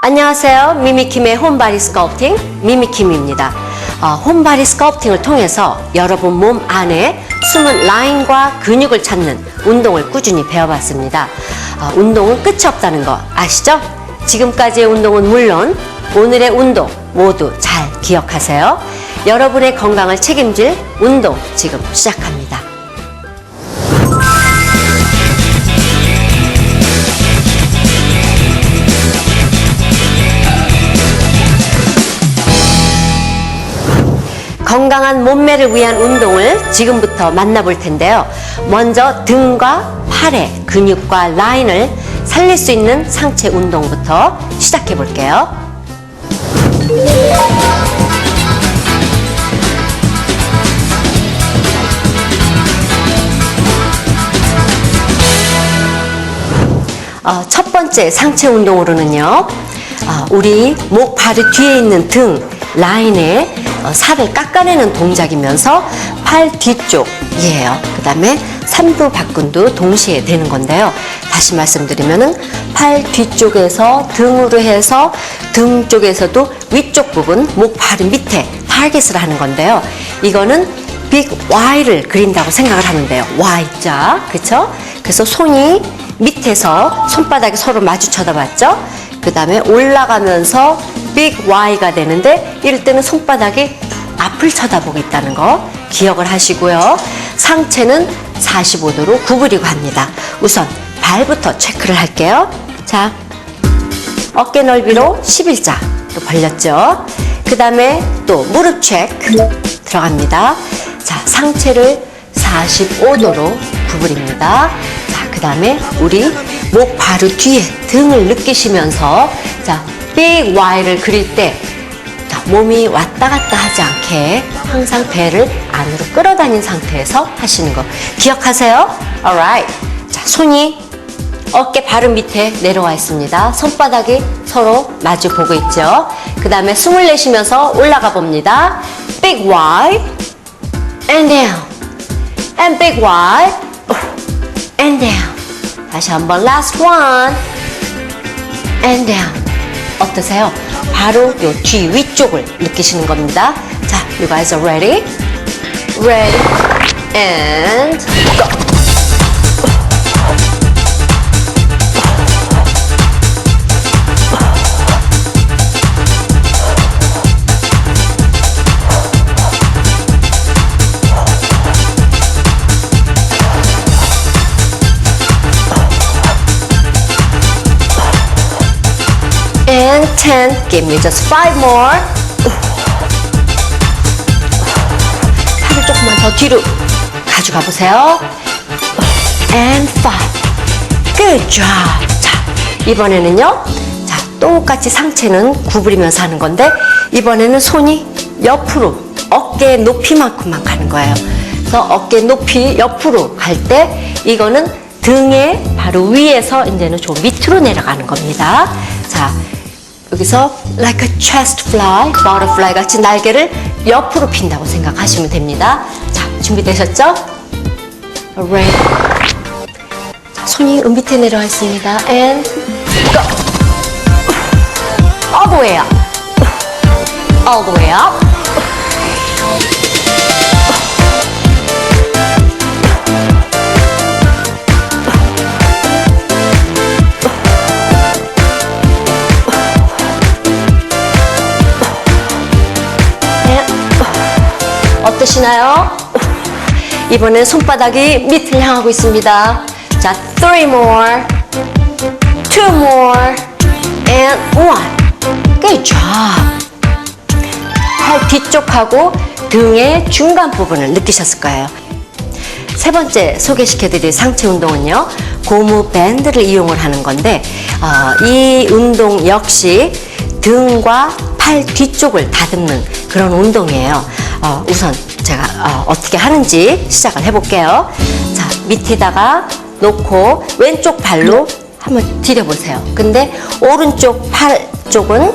안녕하세요. 미미킴의 홈바디 스culpting 미미킴입니다. 어, 홈바디 스culpting을 통해서 여러분 몸 안에 숨은 라인과 근육을 찾는 운동을 꾸준히 배워봤습니다. 어, 운동은 끝이 없다는 거 아시죠? 지금까지의 운동은 물론 오늘의 운동 모두 잘 기억하세요. 여러분의 건강을 책임질 운동 지금 시작합니다. 건강한 몸매를 위한 운동을 지금부터 만나볼 텐데요. 먼저 등과 팔의 근육과 라인을 살릴 수 있는 상체 운동부터 시작해 볼게요. 어, 첫 번째 상체 운동으로는요, 어, 우리 목 바로 뒤에 있는 등 라인에 어, 살을 깎아내는 동작이면서 팔 뒤쪽이에요. 그 다음에 삼두 박근도 동시에 되는 건데요. 다시 말씀드리면은 팔 뒤쪽에서 등으로 해서 등 쪽에서도 위쪽 부분 목 바로 밑에 타겟을 하는 건데요. 이거는 빅 Y를 그린다고 생각을 하면 돼요. Y자, 그쵸? 그래서 손이 밑에서 손바닥이 서로 마주 쳐다봤죠? 그 다음에 올라가면서 빅 Y가 되는데 이럴 때는 손바닥이 앞을 쳐다보고 있다는 거 기억을 하시고요. 상체는 45도로 구부리고 합니다. 우선 발부터 체크를 할게요. 자, 어깨 넓이로 11자 또 벌렸죠. 그 다음에 또 무릎 체크 들어갑니다. 자, 상체를 45도로 구부립니다. 자, 그 다음에 우리 목 바로 뒤에 등을 느끼시면서 자, 빅 Y를 그릴 때 자, 몸이 왔다 갔다 하지 않게 항상 배를 안으로 끌어다닌 상태에서 하시는 거 기억하세요? Alright. 자, 손이 어깨 바로 밑에 내려와 있습니다. 손바닥이 서로 마주 보고 있죠. 그 다음에 숨을 내쉬면서 올라가 봅니다. Big Y and down and big Y and down 다시 한번 last one and down 어떠세요? 바로 요 뒤 위쪽을 느끼시는 겁니다. 자, you guys are ready? Ready and go. 10. Give me just five more. 팔을 조금만 더 뒤로 가져가 보세요. and five. Good job. 자, 이번에는요. 자, 똑같이 상체는 구부리면서 하는 건데 이번에는 손이 옆으로 어깨 높이만큼만 가는 거예요. 그래서 어깨 높이 옆으로 갈 때 이거는 등의 바로 위에서 이제는 좀 밑으로 내려가는 겁니다. 자, 여기서 like a chest fly, butterfly 같이 날개를 옆으로 핀다고 생각하시면 됩니다. 자, 준비되셨죠? 자, 손이 은 밑에 내려와 있습니다. And go. All the way up. All the way up. 어떠시나요? 이번엔 손바닥이 밑을 향하고 있습니다. 자, three more, two more, and one. Good job. 팔 뒤쪽하고 등의 중간 부분을 느끼셨을 거예요. 세 번째 소개시켜드릴 상체 운동은요, 고무 밴드를 이용을 하는 건데, 어, 이 운동 역시 등과 팔 뒤쪽을 다듬는 그런 운동이에요. 어, 우선 제가 어, 떻게 하는지 시작을 해볼게요. 자, 밑에다가 놓고 왼쪽 발로 한번 디뎌보세요. 근데 오른쪽 팔 쪽은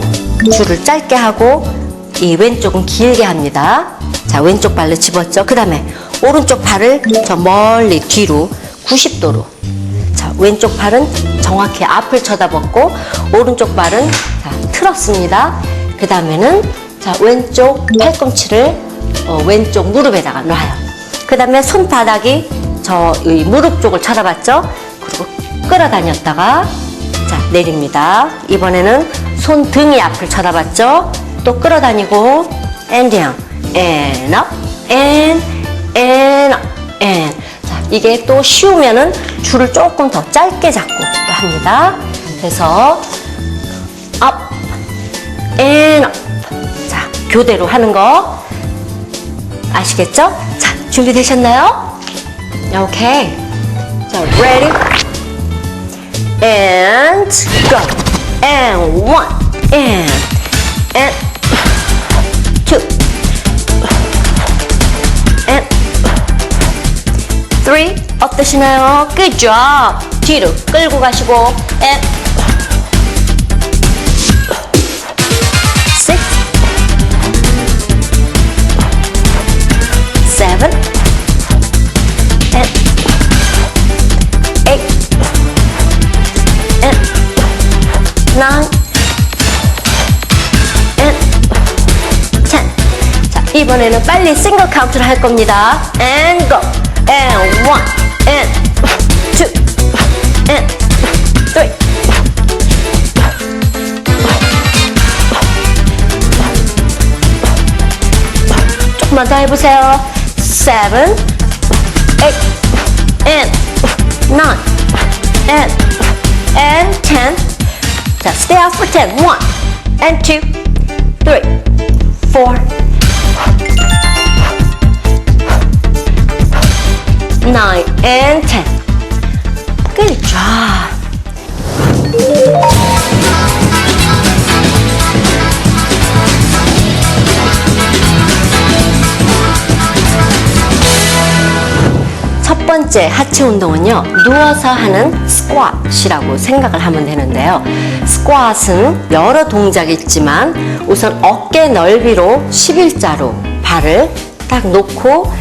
줄을 짧게 하고 이 왼쪽은 길게 합니다. 자, 왼쪽 발로 집었죠. 그 다음에 오른쪽 팔을 저 멀리 뒤로 90도로. 자, 왼쪽 팔은 정확히 앞을 쳐다봤고 오른쪽 발은 자, 틀었습니다. 그 다음에는 자 왼쪽 팔꿈치를 어, 왼쪽 무릎에다가 놔요. 그 다음에 손바닥이 저 이 무릎 쪽을 쳐다봤죠. 그리고 끌어다녔다가 자 내립니다. 이번에는 손 등이 앞을 쳐다봤죠. 또 끌어다니고 and down, and up, and and up, and 자 이게 또 쉬우면은 줄을 조금 더 짧게 잡고 또 합니다. 그래서 up, and up. 자 교대로 하는 거 아시겠죠? 자 준비되셨나요? 오케이. 자 ready. and go and one and and two and three 어떠시나요? Good job. 뒤로 끌고 가시고 and and eight and nine and ten. 자, 이번에는 빨리 싱글 카운트를 할 겁니다. And go. And one. And two. And three. 조금만 더 해보세요. Seven, eight, and nine, and and ten. 자, stay out for ten. One, and two, three, four, nine, and ten. Good job. 번째 하체 운동은요, 누워서 하는 스쿼트이라고 생각을 하면 되는데요. 스쿼트은 여러 동작이 있지만 우선 어깨 넓이로 11자로 발을 딱 놓고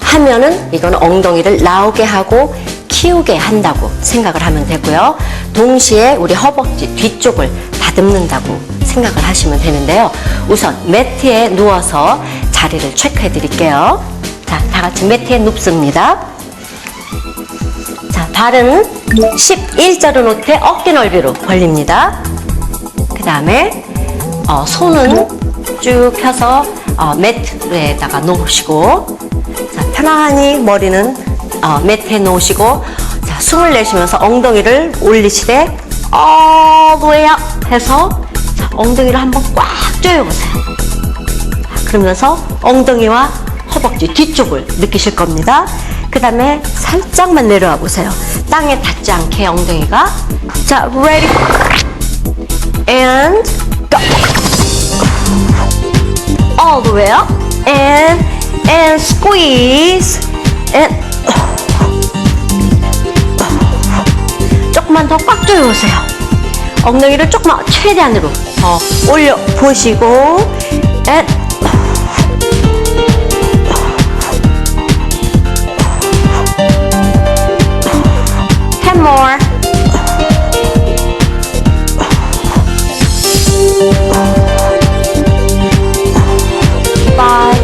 하면은 이건 엉덩이를 나오게 하고 키우게 한다고 생각을 하면 되고요. 동시에 우리 허벅지 뒤쪽을 다듬는다고 생각을 하시면 되는데요. 우선 매트에 누워서 자리를 체크해 드릴게요. 자, 다 같이 매트에 눕습니다. 자, 발은 11자로 놓되 어깨 넓이로 벌립니다. 그 다음에 어, 손은 쭉 펴서 어, 매트에다가 놓으시고 자, 편안히 머리는 어, 매트에 놓으시고 자, 숨을 내쉬면서 엉덩이를 올리시되 way up 해서 자, 엉덩이를 한번 꽉 조여보세요. 그러면서 엉덩이와 허벅지 뒤쪽을 느끼실 겁니다. 그 다음에 살짝만 내려와 보세요. 땅에 닿지 않게 엉덩이가. 자, ready. And go. All the way up. And, and squeeze. And. 조금만 더 꽉 조여보세요. 엉덩이를 조금만 최대한으로 더 올려 보시고. And more. Five,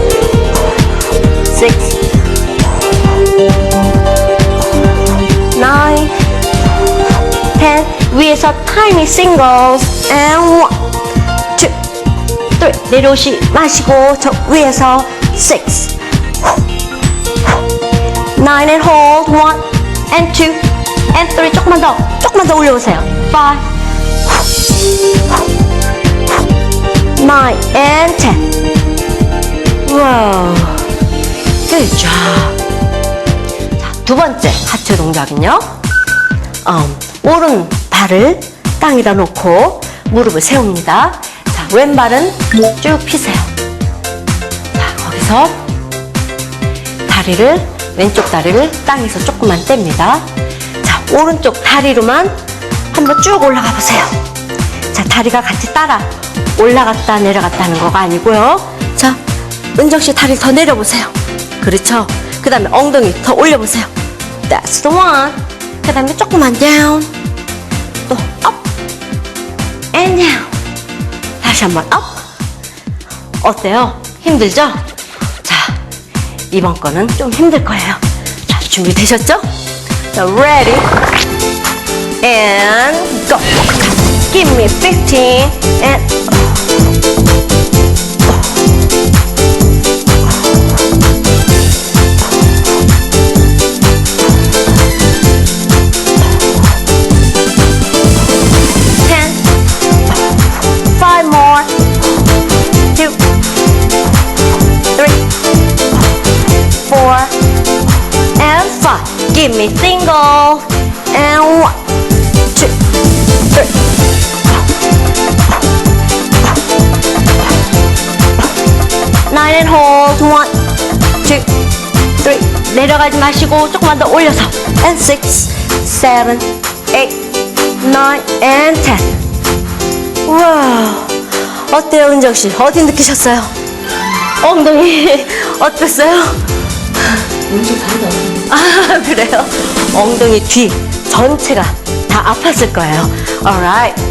six, nine, ten. 위에서 tiny singles and one, two, three. 내려오시 마시고 저 위에서 six, nine and hold one and two And three 조금만 더 조금만 더 올려보세요. Five nine and ten. wow good 자, 두 번째 하체 동작은요. 음, 오른 발을 땅에다 놓고 무릎을 세웁니다. 자, 왼발은 쭉 펴세요. 자, 거기서 다리를 왼쪽 다리를 땅에서 조금만 뗍니다. 자, 오른쪽 다리로만 한번 쭉 올라가 보세요. 자, 다리가 같이 따라 올라갔다 내려갔다 하는 거가 아니고요. 자, 은정 씨 다리 더 내려보세요. 그렇죠. 그 다음에 엉덩이 더 올려보세요. That's the one. 그 다음에 조금만 down, 또 업, and down. 다시 한번 업. 어때요? 힘들죠? 자, 이번 거는 좀 힘들 거예요. 자, 준비되셨죠? 자, ready and go. Give me 15 and Give me single. And one, two, three. Nine and hold. One, two, three. 내려가지 마시고 조금만 더 올려서. And six, seven, eight, nine, and ten. 우와. 어때요, 은정 씨? 어디 느끼셨어요? 엉덩이 어땠어요? 아, 그래요? 엉덩이 뒤 전체가 다 아팠을 거예요. alright.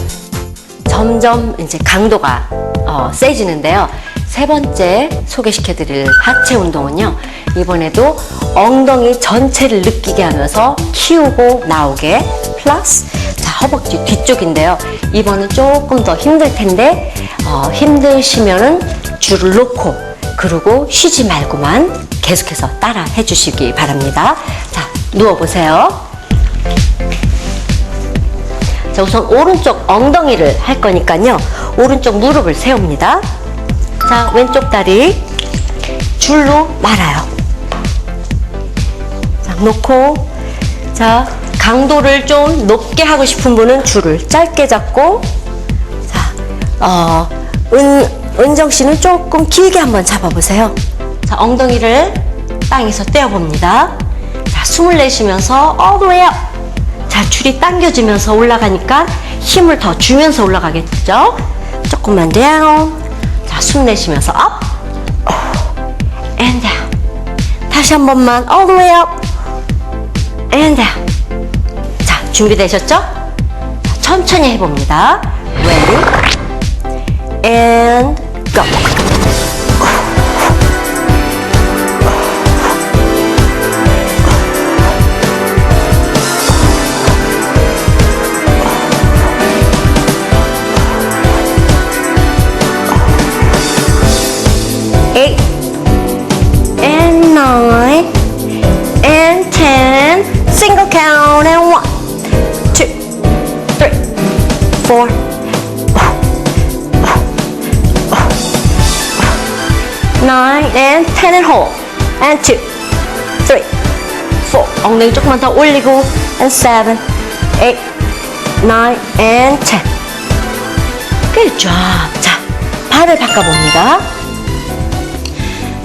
점점 이제 강도가 어, 세지는데요. 세 번째 소개시켜드릴 하체 운동은요. 이번에도 엉덩이 전체를 느끼게 하면서 키우고 나오게 플러스 자, 허벅지 뒤쪽인데요. 이번은 조금 더 힘들 텐데 어, 힘드시면은 줄을 놓고 그리고 쉬지 말고만 계속해서 따라 해주시기 바랍니다. 자, 누워보세요. 자, 우선 오른쪽 엉덩이를 할 거니까요. 오른쪽 무릎을 세웁니다. 자, 왼쪽 다리 줄로 말아요. 자, 놓고 자, 강도를 좀 높게 하고 싶은 분은 줄을 짧게 잡고 자, 어, 은, 은정 씨는 조금 길게 한번 잡아보세요. 자, 엉덩이를 땅에서 떼어봅니다. 자, 숨을 내쉬면서 all the way up. 자, 줄이 당겨지면서 올라가니까 힘을 더 주면서 올라가겠죠? 조금만 down. 자, 숨 내쉬면서 up. and down. 다시 한 번만 all the way up. and down. 자, 준비되셨죠? 자, 천천히 해봅니다. ready, and go. Ten and hold and two, three, four. 엉덩이 조금만 더 올리고 and seven, eight, nine and ten. Good job. 자, 발을 바꿔봅니다.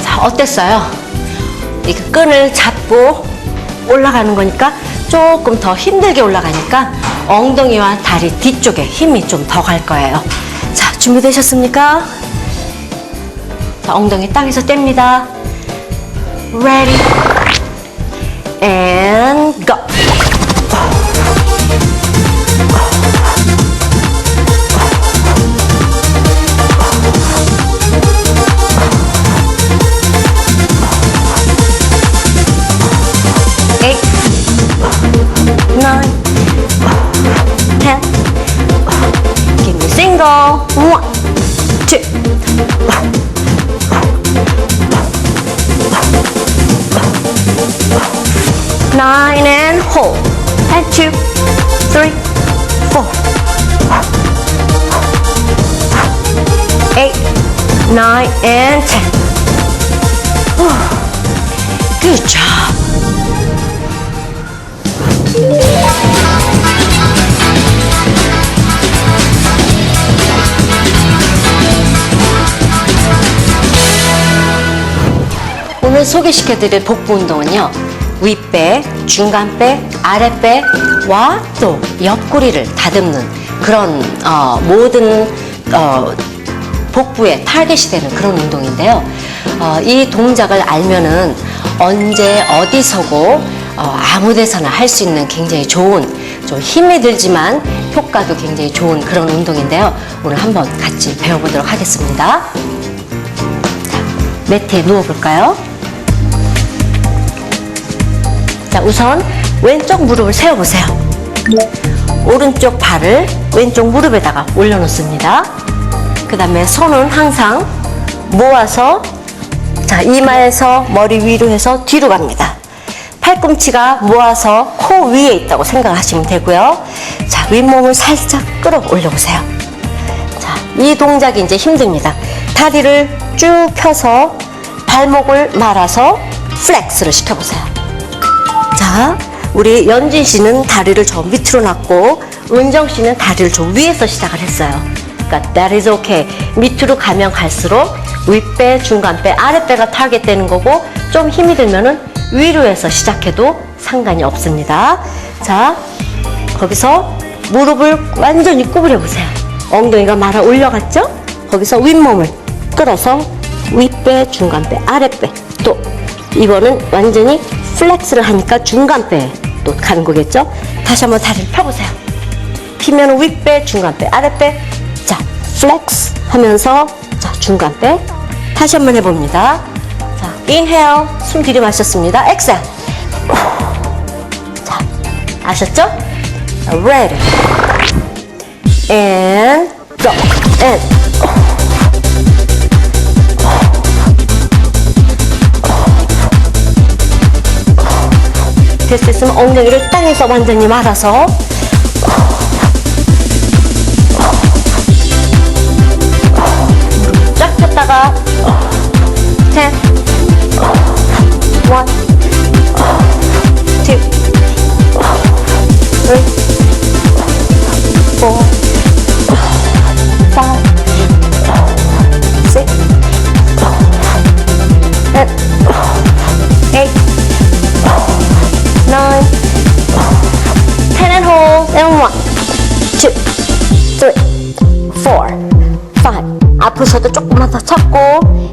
자, 어땠어요? 이렇게 끈을 잡고 올라가는 거니까 조금 더 힘들게 올라가니까 엉덩이와 다리 뒤쪽에 힘이 좀 더 갈 거예요. 자, 준비되셨습니까? 자, 엉덩이 땅에서 뗍니다. Ready and go. Nine and hold. And two, three, four. Eight, nine, and ten. Good job. 오늘 소개시켜드릴 복부 운동은요. 윗배, 중간배, 아랫배와 또 옆구리를 다듬는 그런 어, 모든 어, 복부에 타겟이 되는 그런 운동인데요. 어, 이 동작을 알면은 언제 어디서고 어, 아무 데서나 할 수 있는 굉장히 좋은 좀 힘이 들지만 효과도 굉장히 좋은 그런 운동인데요. 오늘 한번 같이 배워보도록 하겠습니다. 자, 매트에 누워볼까요? 자, 우선 왼쪽 무릎을 세워보세요. 오른쪽 발을 왼쪽 무릎에다가 올려놓습니다. 그 다음에 손은 항상 모아서 자, 이마에서 머리 위로 해서 뒤로 갑니다. 팔꿈치가 모아서 코 위에 있다고 생각하시면 되고요. 자, 윗몸을 살짝 끌어올려 보세요. 자, 이 동작이 이제 힘듭니다. 다리를 쭉 펴서 발목을 말아서 플렉스를 시켜보세요. 자, 우리 연진 씨는 다리를 저 밑으로 놨고 은정 씨는 다리를 저 위에서 시작을 했어요. 그러니까 that is okay. 밑으로 가면 갈수록 윗배, 중간배, 아랫배가 타겟되는 거고 좀 힘이 들면은 위로 해서 시작해도 상관이 없습니다. 자, 거기서 무릎을 완전히 구부려 보세요. 엉덩이가 말아 올려갔죠? 거기서 윗몸을 끌어서 윗배, 중간배, 아랫배 또 이거는 완전히 플렉스를 하니까 중간배 또 가는 거겠죠? 다시 한번 다리를 펴보세요. 피면 윗배, 중간배, 아랫배 자, 플렉스 하면서 자, 중간배 다시 한번 해봅니다. 자, 인헤어 숨 들이마셨습니다. 엑셀 자, 아셨죠? 자, go and 못할 수 있으면 엉덩이를 땅에서 완전히 말아서. 쫙 폈다가. 10 1 2 3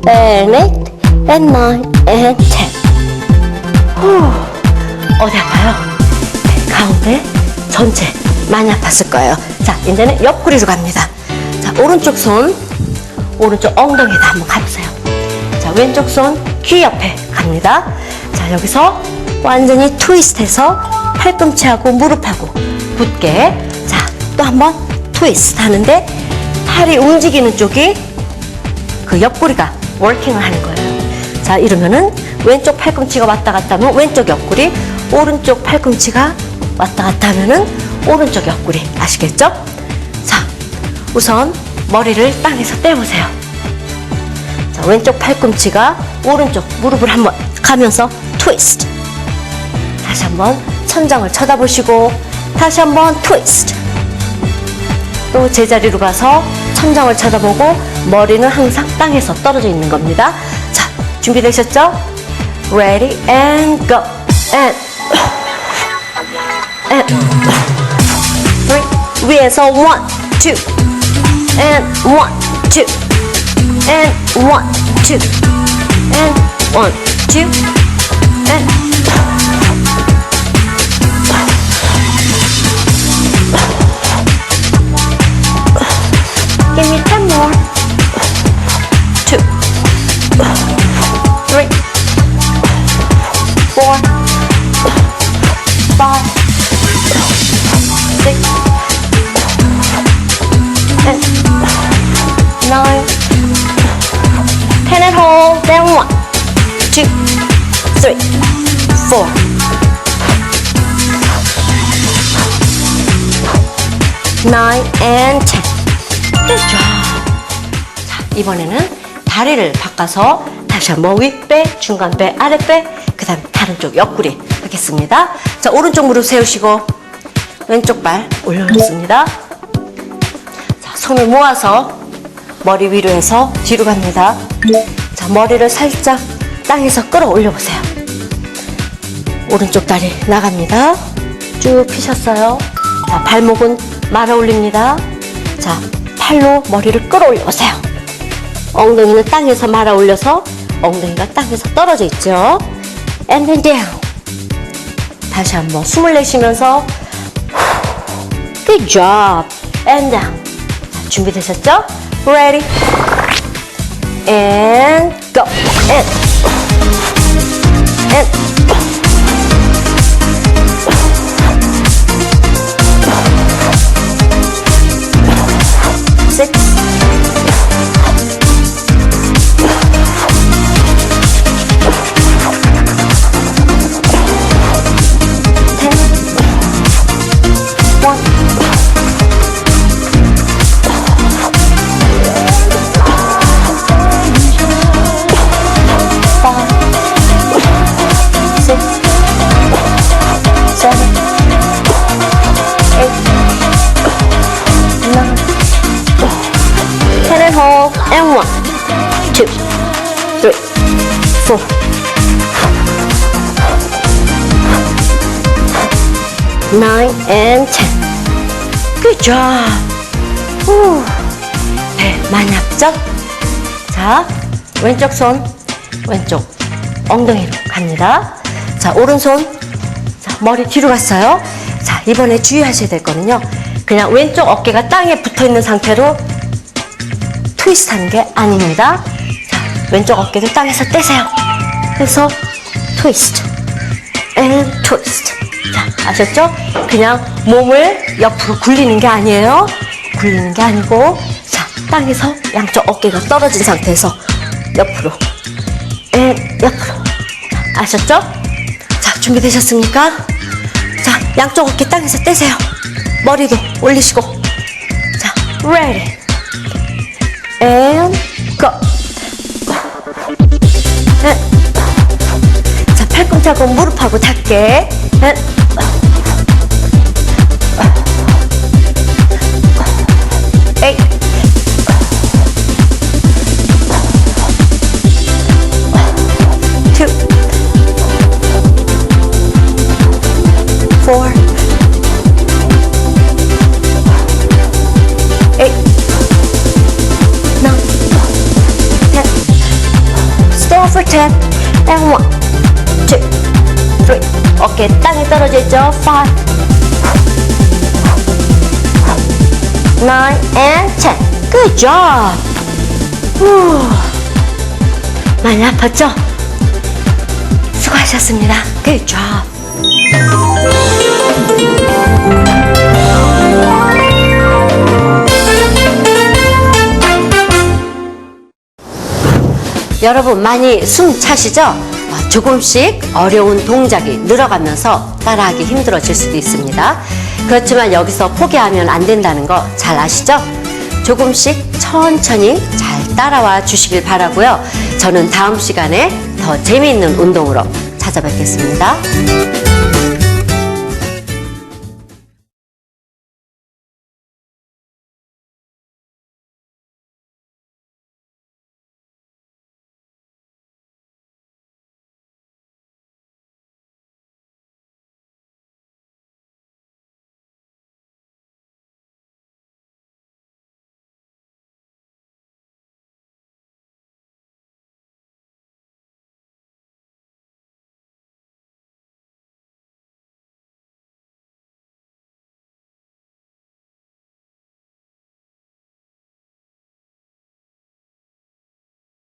and eight, and nine, and ten. 후, 어디 아파요? 네, 가운데, 전체 많이 아팠을 거예요. 자, 이제는 옆구리로 갑니다. 자, 오른쪽 손, 오른쪽 엉덩이에다 한번 가보세요. 자, 왼쪽 손 귀 옆에 갑니다. 자, 여기서 완전히 트위스트해서 팔꿈치하고 무릎하고 붙게. 자, 또 한번 트위스트 하는데 팔이 움직이는 쪽이 그 옆구리가 워킹을 하는 거예요. 자, 이러면은 왼쪽 팔꿈치가 왔다 갔다 하면 왼쪽 옆구리, 오른쪽 팔꿈치가 왔다 갔다 하면은 오른쪽 옆구리. 아시겠죠? 자, 우선 머리를 땅에서 떼보세요. 자, 왼쪽 팔꿈치가 오른쪽 무릎을 한번 가면서 트위스트. 다시 한번 천장을 쳐다보시고 다시 한번 트위스트. 또 제자리로 가서 천장을 쳐다보고 머리는 항상 땅에서 떨어져 있는 겁니다. 자, 준비되셨죠? Ready and go. And and three 위에서 one, two, and one, two, and one, two, and one, two, and two, three, four. Nine and ten. Good job. 자, 이번에는 다리를 바꿔서 다시 한번 윗배, 중간배, 아랫배, 그 다음 다른 쪽 옆구리 하겠습니다. 자, 오른쪽 무릎 세우시고 왼쪽 발 올려놓습니다. 자, 손을 모아서 머리 위로 해서 뒤로 갑니다. 자, 머리를 살짝 땅에서 끌어올려 보세요. 오른쪽 다리 나갑니다. 쭉 피셨어요. 자, 발목은 말아 올립니다. 자, 팔로 머리를 끌어올려 보세요. 엉덩이는 땅에서 말아 올려서 엉덩이가 땅에서 떨어져 있죠. And then down. 다시 한번 숨을 내쉬면서 Good job. And down. 자, 준비되셨죠? Ready. And go. And. Oh. Four. Nine. Good job. 후. 배 많이 아프죠? 자, 왼쪽 손, 왼쪽 엉덩이로 갑니다. 자, 오른손, 자, 머리 뒤로 갔어요. 자, 이번에 주의하셔야 될 거는요. 그냥 왼쪽 어깨가 땅에 붙어 있는 상태로 트위스트 하는 게 아닙니다. 자, 왼쪽 어깨를 땅에서 떼세요. 그래서 트위스트, 앤 트위스트. 자, 아셨죠? 그냥 몸을 옆으로 굴리는 게 아니에요. 굴리는 게 아니고, 자, 땅에서 양쪽 어깨가 떨어진 상태에서 옆으로, 앤 옆으로. 자, 아셨죠? 자, 준비되셨습니까? 자, 양쪽 어깨 땅에서 떼세요. 머리도 올리시고. 자, ready. and go. 앤. 자, 팔꿈치하고 무릎하고 닿게. 앤. For ten. And one, two, three. 어깨 땅에 떨어져 있죠? Five, nine, and ten. Good job. 후. 많이 아팠죠? 수고하셨습니다. Good job. 여러분 많이 숨 차시죠? 아, 조금씩 어려운 동작이 늘어가면서 따라하기 힘들어질 수도 있습니다. 그렇지만 여기서 포기하면 안 된다는 거 잘 아시죠? 조금씩 천천히 잘 따라와 주시길 바라고요. 저는 다음 시간에 더 재미있는 운동으로 찾아뵙겠습니다.